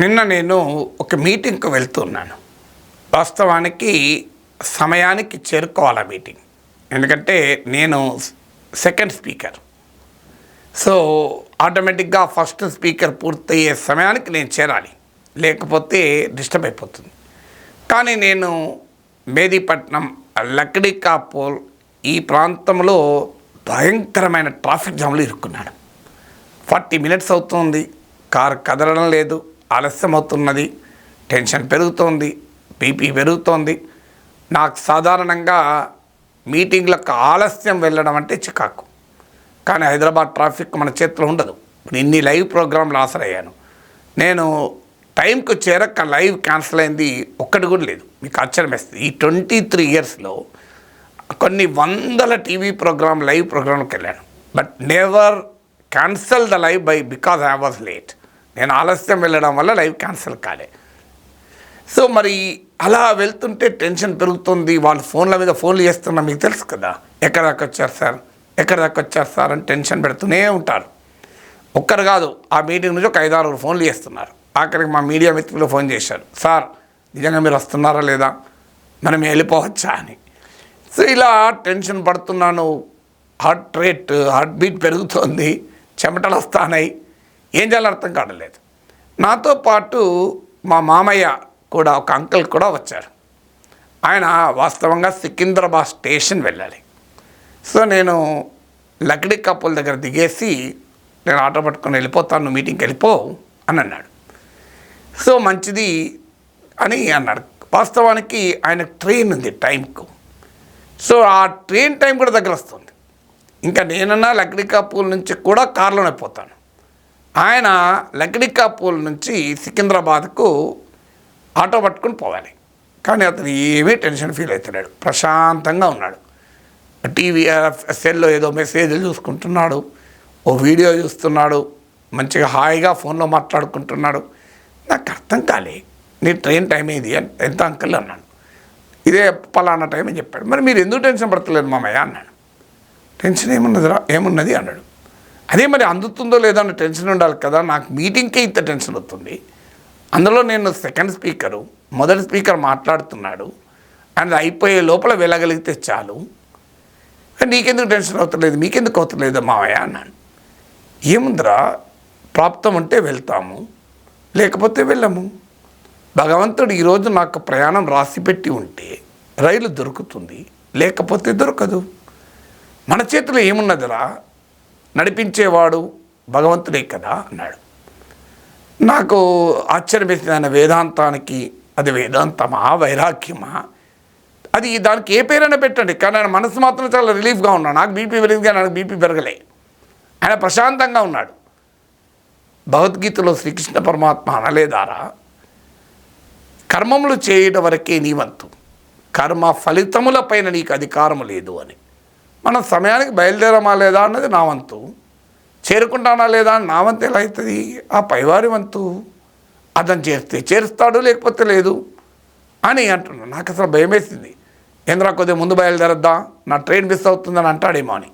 నిన్న నేను ఒక మీటింగ్కి వెళ్తున్నాను. వాస్తవానికి సమయానికి చేరుకోవాలి మీటింగ్. ఎందుకంటే నేను సెకండ్ స్పీకర్. సో ఆటోమేటిక్గా ఫస్ట్ స్పీకర్ పూర్తయ్యే సమయానికి నేను చేరాలి. లేకపోతే డిస్టర్బ్ అయిపోతుంది. కానీ నేను మేదీపట్నం లక్డికాపూర్ ఈ ప్రాంతంలో భయంకరమైన ట్రాఫిక్ జామ్లో ఇరుక్కున్నాను. ఫార్టీ మినిట్స్ అవుతుంది. కారు కదలడం లేదు. ఆలస్యం అవుతున్నది టెన్షన్ పెరుగుతోంది బీపీ పెరుగుతోంది. నాకు సాధారణంగా మీటింగ్లకు ఆలస్యం వెళ్ళడం అంటే చికాకు. కానీ హైదరాబాద్ ట్రాఫిక్ మన చేతిలో ఉండదు. ఇప్పుడు ఇన్ని లైవ్ ప్రోగ్రాంలు ఆసరయ్యాను. నేను టైంకు చేరక లైవ్ క్యాన్సిల్ అయింది ఒక్కటి కూడా లేదు. మీకు ఆశ్చర్యం వేస్తుంది ఈ ట్వంటీ త్రీ ఇయర్స్లో కొన్ని వందల టీవీ ప్రోగ్రామ్ లైవ్ ప్రోగ్రాంకి వెళ్ళాను. But never cancel the live by because I was late. నేను ఆలస్యం వెళ్ళడం వల్ల లైవ్ క్యాన్సిల్ కాలే. సో మరి అలా వెళ్తుంటే టెన్షన్ పెరుగుతుంది. వాళ్ళు ఫోన్ల మీద ఫోన్లు చేస్తున్నా మీకు తెలుసు కదా. ఎక్కడ దాకా వచ్చారు సార్? ఎక్కడ దాకా వచ్చారు సార్ అని టెన్షన్ పెడుతూనే ఉంటారు. ఒక్కరు కాదు ఆ మీటింగ్ నుంచి ఒక ఐదారు ఫోన్లు చేస్తున్నారు. ఆఖరికి మా మీడియా మిత్రులు ఫోన్ చేశారు. సార్ నిజంగా మీరు వస్తున్నారా లేదా? మనం వెళ్ళిపోవచ్చా? అని. సో ఇలా టెన్షన్ పడుతున్నాను. హార్ట్ రేట్ హార్ట్ బీట్ పెరుగుతోంది. చెమటలు వస్తానాయి. ఏం చేయాలో అర్థం కావట్లేదు నాతో పాటు మా మామయ్య కూడా ఒక అంకుల్ కూడా వచ్చారు. ఆయన వాస్తవంగా సికింద్రాబాద్ స్టేషన్ వెళ్ళాలి. సో నేను లక్డీ కప్పుల దగ్గర దిగేసి నేను ఆటో పట్టుకొని వెళ్ళిపోతాను మీటింగ్కి వెళ్ళిపో అని అన్నాడు. సో మంచిది అని అన్నాడు. వాస్తవానికి ఆయన ట్రైన్ ఉంది టైంకు సో ఆ ట్రైన్ టైం కూడా దగ్గర వస్తుంది ఇంకా నేనన్నా లక్డికాపూల్ నుంచి కూడా కారులోనే పోతాను. ఆయన లక్డికాపూల్ నుంచి సికింద్రాబాద్కు ఆటో పట్టుకుని పోవాలి. కానీ అతను ఏమీ టెన్షన్ ఫీల్ అవుతున్నాడు. ప్రశాంతంగా ఉన్నాడు. టీవీ సెల్లో ఏదో మెసేజ్లు చూసుకుంటున్నాడు. ఓ వీడియో చూస్తున్నాడు. మంచిగా హాయిగా ఫోన్లో మాట్లాడుకుంటున్నాడు. నాకు అర్థం కాలే. నీ ట్రైన్ టైం ఏది? అని ఎంత అంకల్ అన్నాను ఇదే పలానా టైం అని చెప్పాడు. మరి మీరు ఎందుకు టెన్షన్ పడతలేదు మామయ్య? అన్నాడు. టెన్షన్ ఏమున్నదిరా? ఏమున్నది? అన్నాడు. అదే మరి అందుతుందో లేదో అన్న టెన్షన్ ఉండాలి కదా. నాకు మీటింగ్కే ఇంత టెన్షన్ వస్తుంది. అందులో నేను సెకండ్ స్పీకరు మొదటి స్పీకర్ మాట్లాడుతున్నాడు. అండ్ అయిపోయే లోపల వెళ్ళగలిగితే చాలు. నీకెందుకు టెన్షన్ అవుతలేదు? మీకెందుకు అవుతలేదు మావయ్య అన్నాడు. ఏముందిరా? ప్రాప్తం ఉంటే వెళ్తాము లేకపోతే వెళ్ళము. భగవంతుడు ఈరోజు నాకు ప్రయాణం రాసిపెట్టి ఉంటే రైలు దొరుకుతుంది లేకపోతే దొరకదు. మన చేతిలో ఏమున్నదిరా? నడిపించేవాడు భగవంతుడే కదా అన్నాడు. నాకు ఆశ్చర్యమేసింది ఆయన వేదాంతానికి అది వేదాంతమా వైరాగ్యమా? అది దానికి ఏ పేరైనా పెట్టండి కానీ ఆయన మనసు మాత్రం చాలా రిలీఫ్గా ఉన్నాడు. నాకు బీపీ పెరిగింది నాకు బీపీ పెరగలే. ఆయన ప్రశాంతంగా ఉన్నాడు. భగవద్గీతలో శ్రీకృష్ణ పరమాత్మ అనలేదారా? కర్మములు చేయడం వరకే నీ వంతు కర్మ ఫలితములపైన నీకు అధికారము లేదు అని. మనం సమయానికి బయలుదేరమా లేదా అన్నది నా వంతు. చేరుకుంటానా లేదా అని నా వంతు ఎలా అవుతుంది? ఆ పైవారి వంతు. అతను చేస్తే చేరుస్తాడు లేకపోతే లేదు అని అంటున్నాను నాకు అసలు భయం వేసింది. ఏంద్రా కొద్దిగా ముందు బయలుదేరద్దా? నా ట్రైన్ మిస్ అవుతుందని అంటాడేమో అని.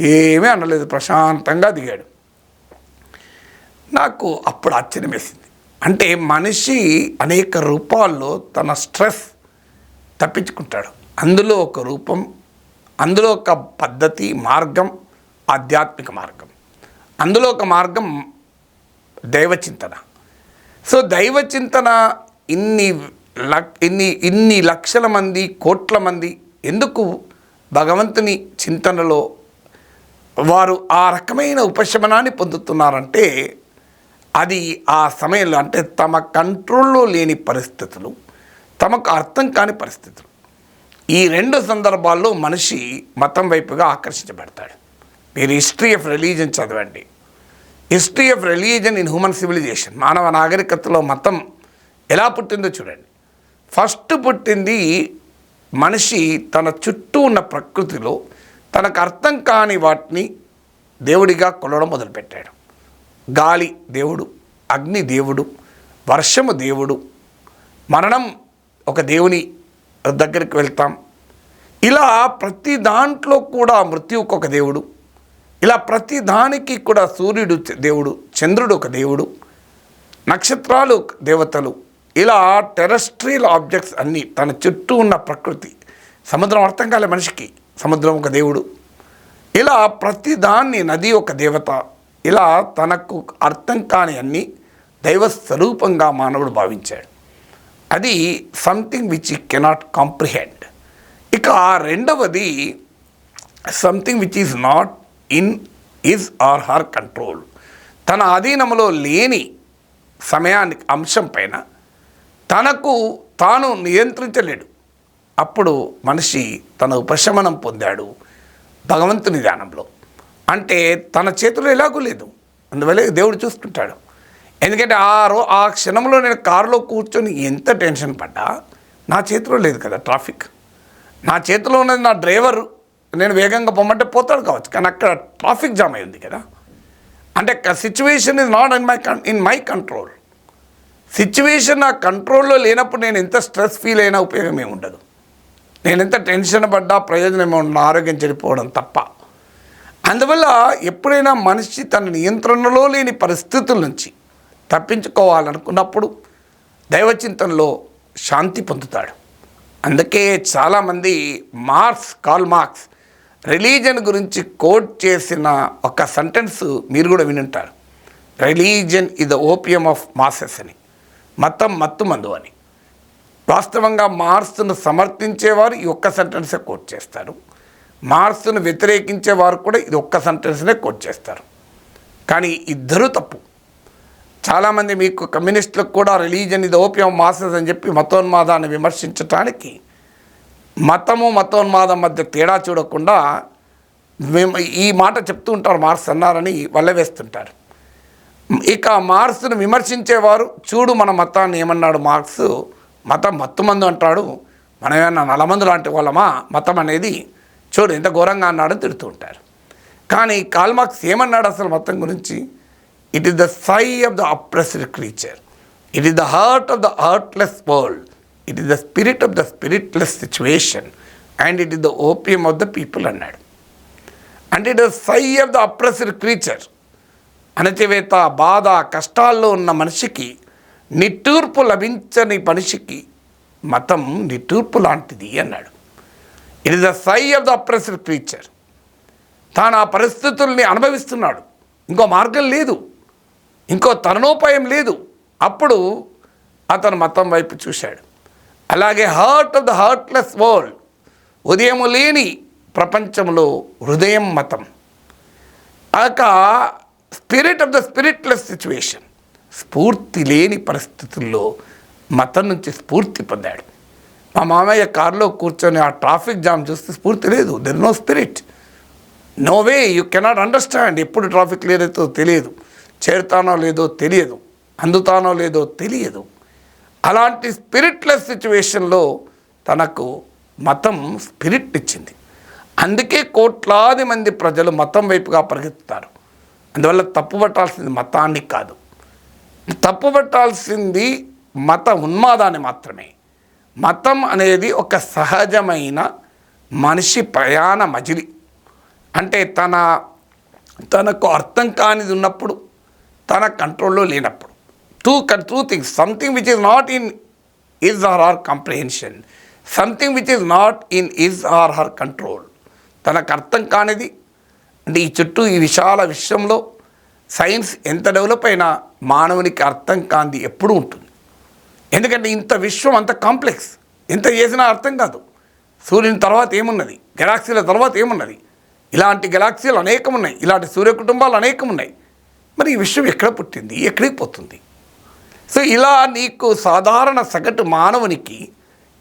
ఏమీ అనలేదు ప్రశాంతంగా దిగాడు. నాకు అప్పుడు ఆశ్చర్యం వేసింది. అంటే మనిషి అనేక రూపాల్లో తన స్ట్రెస్ తప్పించుకుంటాడు. అందులో ఒక రూపం అందులో ఒక పద్ధతి మార్గం ఆధ్యాత్మిక మార్గం. అందులో ఒక మార్గం దైవచింతన. సో దైవచింతన ఇన్ని లక్ ఇన్ని ఇన్ని లక్షల మంది కోట్ల మంది ఎందుకు భగవంతుని చింతనలో వారు ఆ రకమైన ఉపశమనాన్ని పొందుతున్నారంటే అది ఆ సమయంలో అంటే తమ కంట్రోల్లో లేని పరిస్థితులు తమకు అర్థం కాని పరిస్థితులు. ఈ రెండు సందర్భాల్లో మనిషి మతం వైపుగా ఆకర్షించబడతాడు. మీరు హిస్టరీ ఆఫ్ రిలీజన్ చదవండి. History of religion in human civilization మానవ నాగరికతలో మతం ఎలా పుట్టిందో చూడండి. ఫస్ట్ పుట్టింది మనిషి తన చుట్టూ ఉన్న ప్రకృతిలో తనకు అర్థం కాని వాటిని దేవుడిగా కొలవడం మొదలుపెట్టాడు. గాలి దేవుడు అగ్ని దేవుడు వర్షము దేవుడు మరణం ఒక దేవుని దగ్గరికి వెళ్తాం. ఇలా ప్రతి దాంట్లో కూడా మృత్యువుకు ఒక దేవుడు. ఇలా ప్రతి దానికి కూడా సూర్యుడు దేవుడు చంద్రుడు ఒక దేవుడు. నక్షత్రాలు దేవతలు. ఇలా టెరస్ట్రియల్ ఆబ్జెక్ట్స్ అన్నీ తన చుట్టూ ఉన్న ప్రకృతి. సముద్రం అర్థం కాలే మనిషికి. సముద్రం ఒక దేవుడు. ఇలా ప్రతిదాన్ని నది ఒక దేవత. ఇలా తనకు అర్థం కాని అన్ని దైవ స్వరూపంగా మానవుడు భావించాడు. అది something which he cannot comprehend ఇక రెండవది something which is not in his or her control తన అధీనంలో లేని సమయానికి అంశం పైన తనకు తాను నియంత్రించలేడు. అప్పుడు మనిషి తన ఉపశమనం పొందాడు భగవంతుని ధ్యానంలో. అంటే తన చేతులు ఎలాగూ లేదు. అందువల్ల దేవుడు చూసుకుంటాడు ఎందుకంటే ఆ రో ఆ క్షణంలో నేను కారులో కూర్చొని ఎంత టెన్షన్ పడ్డా నా చేతిలో లేదు కదా ట్రాఫిక్. నా చేతిలో ఉన్నది నా డ్రైవర్ నేను వేగంగా పొమ్మంటే పోతాడు కావచ్చు కానీ అక్కడ ట్రాఫిక్ జామ్ అయింది కదా. అంటే situation is not in my in my control situation నా కంట్రోల్లో లేనప్పుడు నేను ఎంత స్ట్రెస్ ఫీల్ అయినా ఉపయోగం ఏమి ఉండదు. నేను ఎంత టెన్షన్ పడ్డా ప్రయోజనం ఏమి ఉండదు ఆరోగ్యం చెడిపోవడం తప్ప. అందువల్ల ఎప్పుడైనా మనిషి తన నియంత్రణలో లేని పరిస్థితుల నుంచి తప్పించుకోవాలనుకున్నప్పుడు దైవచింతనలో శాంతి పొందుతాడు. అందుకే చాలామంది మార్క్స్ కాల్ మార్క్స్ రిలీజన్ గురించి కోట్ చేసిన ఒక సెంటెన్స్ మీరు కూడా వినుంటారు. Religion is the opium of masses అని మతం మత్తు మందు అని. వాస్తవంగా మార్స్ను సమర్థించేవారు ఈ ఒక్క సెంటెన్సే కోట్ చేస్తారు. మార్స్ను వ్యతిరేకించేవారు కూడా ఇది ఒక్క సెంటెన్స్నే కోట్ చేస్తారు. కానీ ఇద్దరూ తప్పు. చాలామంది మీకు కమ్యూనిస్టులకు కూడా రిలీజన్ ఇది ఓపియం మాసెస్ అని చెప్పి మతోన్మాదాన్ని విమర్శించటానికి మతము మతోన్మాదం మధ్య తేడా చూడకుండా మేము ఈ మాట చెప్తూ ఉంటారు మార్క్స్ అన్నారని వల్లవేస్తుంటారు. ఇక మార్క్స్ను విమర్శించేవారు చూడు మన మతాన్ని ఏమన్నాడు మార్క్స్ మతం మత్తుమందు అంటాడు మనం ఏమన్నా నలమందు లాంటి వాళ్ళమా? మతం అనేది చూడు ఎంత ఘోరంగా అన్నాడని తిడుతూ ఉంటారు. కానీ కాల్మార్క్స్ ఏమన్నాడు అసలు మతం గురించి? It is the sigh of the oppressed creature it is the heart of the heartless world it is the spirit of the spiritless situation and it is the opium of the people అన్నాడు అంటే it is sigh of the oppressed creature అణచివేత బాధ కష్టాల్లో ఉన్న మనిషికి నిట్టూర్పు లభించని మనిషికి మతం నిట్టూర్పు లాంటిది అన్నాడు. It is the sigh of the oppressed creature తాను ఆ పరిస్థితుల్ని అనుభవిస్తున్నాడు. ఇంకో మార్గం లేదు. ఇంకో తరుణోపాయం లేదు. అప్పుడు అతను మతం వైపు చూశాడు. అలాగే heart of the heartless world ఉదయము లేని ప్రపంచంలో హృదయం మతం. ఆక spirit of the spiritless situation స్ఫూర్తి లేని పరిస్థితుల్లో మతం నుంచి స్ఫూర్తి పొందాడు. మా మామయ్య కారులో కూర్చొని ఆ ట్రాఫిక్ జామ్ చూస్తే స్ఫూర్తి లేదు. There no spirit no way you cannot understand ఎప్పుడు ట్రాఫిక్ క్లియర్ తెలియదు చేరుతానో లేదో తెలియదు అందుతానో లేదో తెలియదు. అలాంటి స్పిరిట్లెస్ సిచ్యువేషన్లో తనకు మతం స్పిరిట్ ఇచ్చింది అందుకే కోట్లాది మంది ప్రజలు మతం వైపుగా పరిగెత్తుతారు. అందువల్ల తప్పుపట్టాల్సింది మతాన్ని కాదు. తప్పుపట్టాల్సింది మత ఉన్మాదాన్ని మాత్రమే. మతం అనేది ఒక సహజమైన మనిషి ప్రయాణ మజిలి. అంటే తన తనకు అర్థం కానిది ఉన్నప్పుడు తన కంట్రోల్లో లేనప్పుడు. Two two things something which is not in his or or comprehension something which is not in his or her control తనకు అర్థం కానిది. అంటే ఈ చుట్టూ ఈ విశాల విశ్వంలో సైన్స్ ఎంత డెవలప్ అయినా మానవునికి అర్థం కాంది ఎప్పుడూ ఉంటుంది. ఎందుకంటే ఇంత విశ్వం అంత కాంప్లెక్స్. ఎంత చేసినా అర్థం కాదు. సూర్యుని తర్వాత ఏమున్నది? గెలాక్సీల తర్వాత ఏమున్నది? ఇలాంటి గెలాక్సీలు అనేకం ఉన్నాయి ఇలాంటి సూర్య కుటుంబాలు అనేకం ఉన్నాయి మరి ఈ విషయం ఎక్కడ పుట్టింది? ఎక్కడికి పోతుంది? సో ఇలా నీకు సాధారణ సగటు మానవునికి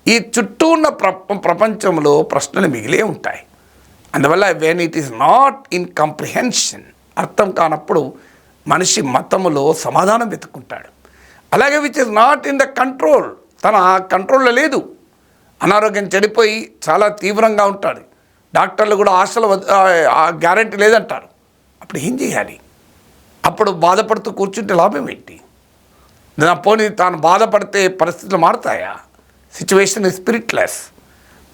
ఈ చుట్టూ ఉన్న ప్ర ప్రపంచంలో ప్రశ్నలు మిగిలే ఉంటాయి. అందువల్ల when it is not in comprehension అర్థం కానప్పుడు మనిషి మతములో సమాధానం వెతుక్కుంటాడు. అలాగే which is not in the control తన కంట్రోల్లో లేదు. అనారోగ్యం చెడిపోయి చాలా తీవ్రంగా ఉంటాడు. డాక్టర్లు కూడా ఆశలు గ్యారంటీ లేదంటారు. అప్పుడు ఏం చేయాలి? అప్పుడు బాధపడుతూ కూర్చుంటే లాభం ఏంటి? నా పోనీ తాను బాధపడితే పరిస్థితులు మారుతాయా? సిచ్యువేషన్ స్పిరిట్లెస్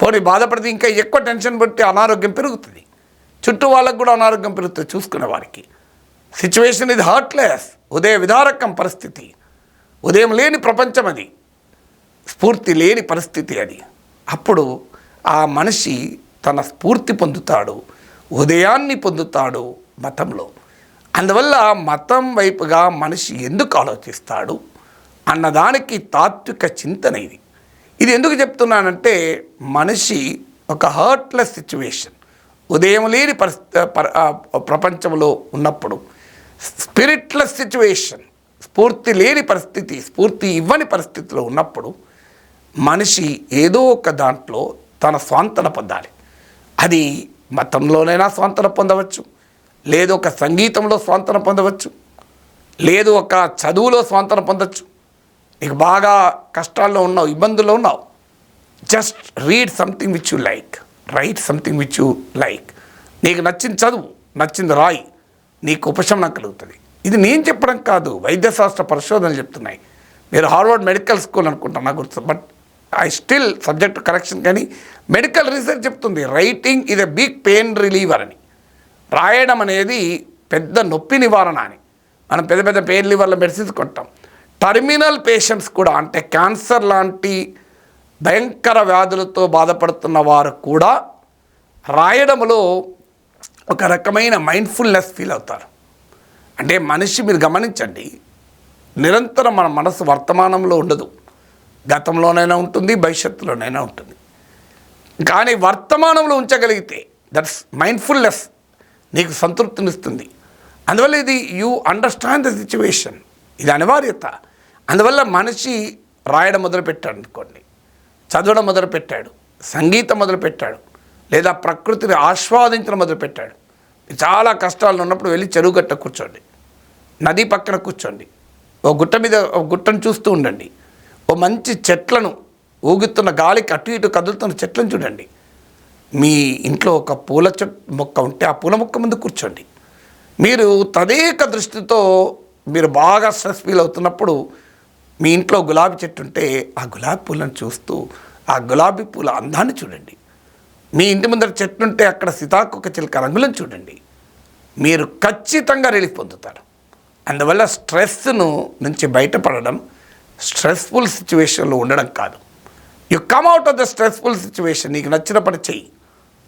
పోనీ బాధపడితే ఇంకా ఎక్కువ టెన్షన్ పెట్టి అనారోగ్యం పెరుగుతుంది. చుట్టూ వాళ్ళకు కూడా అనారోగ్యం పెరుగుతుంది చూసుకునే వారికి. సిచ్యువేషన్ ఇది హార్ట్లెస్ ఉదయ విదారకం పరిస్థితి. ఉదయం లేని ప్రపంచం అది. స్ఫూర్తి లేని పరిస్థితి అది. అప్పుడు ఆ మనిషి తన స్ఫూర్తి పొందుతాడు. ఉదయాన్ని పొందుతాడు మతంలో. అందువల్ల మతం వైపుగా మనిషి ఎందుకు ఆలోచిస్తాడు అన్నదానికి తాత్విక చింతన ఇది. ఇది ఎందుకు చెప్తున్నానంటే మనిషి ఒక హర్ట్లెస్ సిచ్యువేషన్ ఉదయం లేని పరిస్థితి ప్రపంచంలో ఉన్నప్పుడు స్పిరిట్లెస్ సిచ్యువేషన్ స్ఫూర్తి లేని పరిస్థితి స్ఫూర్తి ఇవ్వని పరిస్థితిలో ఉన్నప్పుడు మనిషి ఏదో ఒక దాంట్లో తన స్వాంతన పొందాలి. అది మతంలోనైనా స్వాంతన పొందవచ్చు. లేదు ఒక సంగీతంలో స్వాంతనం పొందవచ్చు. లేదు ఒక చదువులో స్వాంతనం పొందవచ్చు నీకు బాగా కష్టాల్లో ఉన్నావు ఇబ్బందుల్లో ఉన్నావు. Just read something which you like right something which you like నీకు నచ్చింది చదువు నచ్చింది రాయి. నీకు ఉపశమనం కలుగుతుంది. ఇది నేను చెప్పడం కాదు వైద్యశాస్త్ర పరిశోధనలు చెప్తున్నాయి. మీరు హార్వర్డ్ మెడికల్ స్కూల్ అనుకుంటాను నాకు గుర్తు but I still subject correction కానీ మెడికల్ రీసెర్చ్ చెప్తుంది. రైటింగ్ ఇది ఎ బిగ్ పెయిన్ రిలీవర్ అని. రాయడం అనేది పెద్ద నొప్పి నివారణ అని. మనం పెద్ద పెద్ద పేర్లు వల్ల మెడిసిన్స్ కొంటాం టర్మినల్ పేషెంట్స్ కూడా అంటే క్యాన్సర్ లాంటి భయంకర వ్యాధులతో బాధపడుతున్న వారు కూడా రాయడంలో ఒక రకమైన మైండ్ఫుల్నెస్ ఫీల్ అవుతారు. అంటే మనిషి మీరు గమనించండి నిరంతరం మన మనసు వర్తమానంలో ఉండదు. గతంలోనైనా ఉంటుంది భవిష్యత్తులోనైనా ఉంటుంది. కానీ వర్తమానంలో ఉంచగలిగితే దట్స్ మైండ్ఫుల్నెస్. నీకు సంతృప్తినిస్తుంది. అందువల్ల ఇది యూ అండర్స్టాండ్ ద సిచ్యువేషన్ ఇది అనివార్యత. అందువల్ల మనిషి రాయడం మొదలుపెట్టాడు అనుకోండి. చదవడం మొదలుపెట్టాడు. సంగీతం మొదలుపెట్టాడు. లేదా ప్రకృతిని ఆస్వాదించడం మొదలుపెట్టాడు. చాలా కష్టాలు ఉన్నప్పుడు వెళ్ళి చెరువు గట్ట కూర్చోండి. నది పక్కన కూర్చోండి. ఓ గుట్ట మీద ఓ గుట్టను చూస్తూ ఉండండి. ఓ మంచి చెట్లను ఊగుతున్న గాలికి అటు ఇటు కదులుతున్న చెట్లను చూడండి. మీ ఇంట్లో ఒక పూల చెట్ మొక్క ఉంటే ఆ పూల మొక్క ముందు కూర్చోండి. మీరు తదేక దృష్టితో మీరు బాగా స్ట్రెస్ ఫీల్ అవుతున్నప్పుడు మీ ఇంట్లో గులాబీ చెట్టు ఉంటే ఆ గులాబీ పూలను చూస్తూ ఆ గులాబీ పూల అందాన్ని చూడండి. మీ ఇంటి ముందర చెట్టు ఉంటే అక్కడ సీతాకొక చిలుక రంగులను చూడండి. మీరు ఖచ్చితంగా రిలీఫ్ పొందుతారు. అందువల్ల స్ట్రెస్ను నుంచి బయటపడడం స్ట్రెస్ఫుల్ సిచ్యువేషన్లో ఉండడం కాదు. You come out of the stressful situation నీకు నచ్చిన పని చెయ్యి.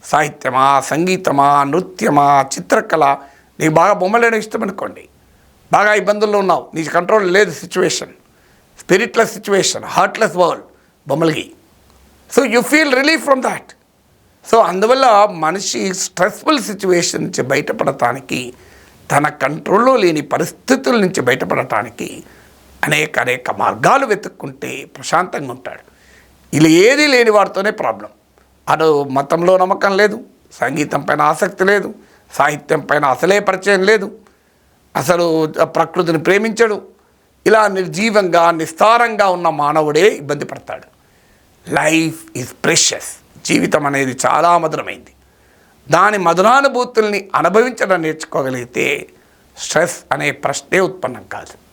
సాహిత్యమా సంగీతమా నృత్యమా చిత్రకళ నీకు బాగా బొమ్మలేయడం ఇష్టం అనుకోండి. బాగా ఇబ్బందుల్లో ఉన్నావు. నీ కంట్రోల్ లేదు situation. Spiritless situation heartless world బొమ్మలకి. So you feel relief from that. So అందువల్ల మనిషి స్ట్రెస్ఫుల్ సిచ్యువేషన్ నుంచి బయటపడటానికి తన కంట్రోల్లో లేని పరిస్థితుల నుంచి బయటపడటానికి అనేక అనేక మార్గాలు వెతుక్కుంటే ప్రశాంతంగా ఉంటాడు. ఇలా ఏది లేని వాడితోనే ప్రాబ్లం. అటు మతంలో నమ్మకం లేదు సంగీతం పైన ఆసక్తి లేదు సాహిత్యం పైన అసలే పరిచయం లేదు. అసలు ప్రకృతిని ప్రేమించడు. ఇలా నిర్జీవంగా నిస్తారంగా ఉన్న మానవుడే ఇబ్బంది పడతాడు. లైఫ్ ఈజ్ ప్రెషస్ జీవితం అనేది చాలా మధురమైంది. దాని మధురానుభూతుల్ని అనుభవించడం నేర్చుకోగలిగితే స్ట్రెస్ అనే ప్రశ్నే ఉత్పన్నం కాదు.